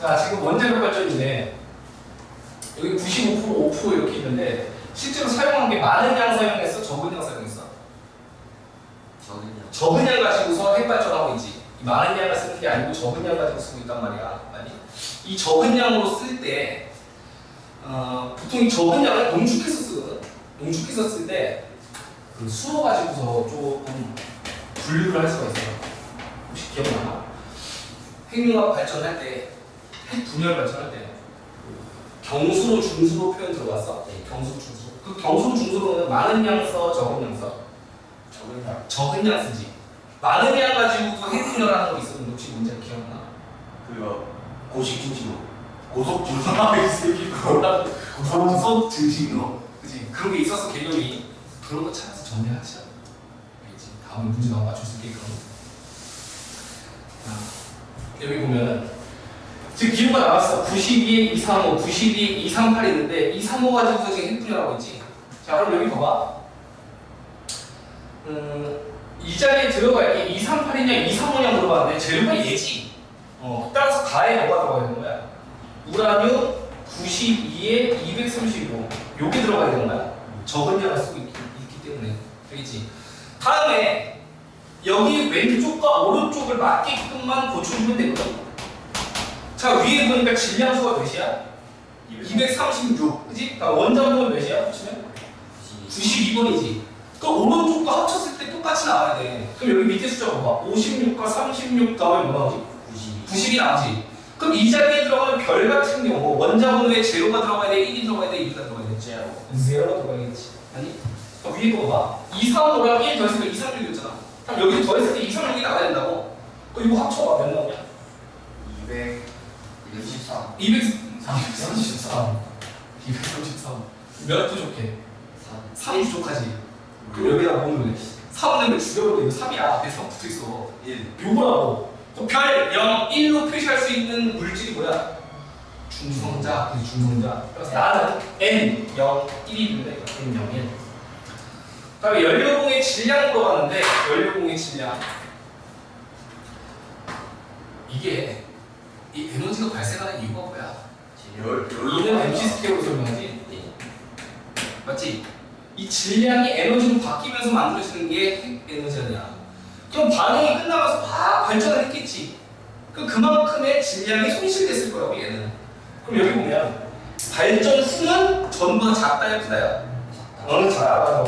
자, 지금 원자력 발전인데 여기 95% 5% 이렇게 있는데 실제로 사용한 게 많은 양 사용했어, 적은 양 사용했어. 저는요. 적은 양 가지고서 핵 발전하고 있지. 이 많은 양을 쓰는 게 아니고 적은 양 가지고 쓰고 있단 말이야. 아니? 이 적은 양으로 쓸 때, 어, 보통 이 적은 양을 농축해서 쓰거든. 농축해서 쓸 때, 그 수어 가지고서 조금 분류를 할 수가 있어. 혹시 기억나나? 핵융합 발전할 때, 핵 분열 발전할 때, 경수로 중수로 표현 들어봤어? 네. 경수 중수. 그 경수 중수로는 많은 양 써, 적은 양 써. 저는요. 적은 양 쓰지. 많은 양 가지고도 핵분열하는 거 있었는데 혹시 뭔지 기억나? 그거 고식 중심으로 고속 중심으로 고속 증식로. 그지? 그런 게 있었어 개념이. 그런 거 찾아서 정리하자. 알겠지? 다음에 문제 나와 맞출 수 있게끔. 자, 여기 보면 지금 기호가 나왔어. 92에 235, 92에 238 있는데 235 가지고서 지금 핵분열하고 있지. 자 그럼 여기 봐봐. 음, 이 자리에 들어갈 게 238이냐 235냐 물어봤는데 재료가 얘지. 어, 따라서 가에 뭐가 들어가야 되는 거야? 우라늄 92에 235 요게 들어가야 되는 거야. 적은 양을 쓰고 있, 기 때문에 되겠지. 다음에 여기 왼쪽과 오른쪽을 맞게끔만 고쳐주면 되거든. 자 위에 보니까 질량수가 몇이야? 236. 그지? 그러니까 원자력은 몇이야? 붙이면 92번이지. 그 오른쪽과 합쳤을 때 똑같이 나와야 돼. 그럼 여기 밑에 숫자 봐봐. 56과 36 다음에 뭐 나오지? 92. 90이 나오지. 그럼 이 자리에 들어가는 별 같은 경우 원자번호에 제로가 들어가야 돼, 1이 들어가야 돼, 2가 들어가야 돼. 제로. 제로가 들어가야겠지. 아니? 그럼 위에 거 봐봐. 2, 3, 5랑 1 더했으니까 2, 3, 6이었잖아. 그럼 여기 더했을 때 2, 3, 6이 나와야 된다고. 그럼 이거 합쳐봐. 몇 나오냐? 200. 213. 233. 233. 몇 부족해? 3. 3 부족하지. 그럼 여기다 뭐 넣을래? 3 넣으면 죽여버려. 이거 3이야. 앞에 3 붙어 있어. 1 요거라고. 그럼 별 0, 1로 표시할 수 있는 물질이 뭐야? 중성자, 그 중성자. 그래서 나는 N 0, 1이 있는데 N 0, 1. 그다음에 연료봉의 질량으로 가는데 연료봉의 질량. 이게 이 에너지가 발생하는 이유가 뭐야? 열 이는 MC 스케일로 설명하지. 네. 맞지? 이 질량이 에너지로 바뀌면서 만들어지는 게핵 에너지 아니야. 그럼 반응이 끝나면서 막 발전을 했겠지. 그 그만큼의 질량이 손실됐을 거라고 얘는. 그럼 여기 보면 발전 후는 작다야 크다야? 작다. 어느 작다.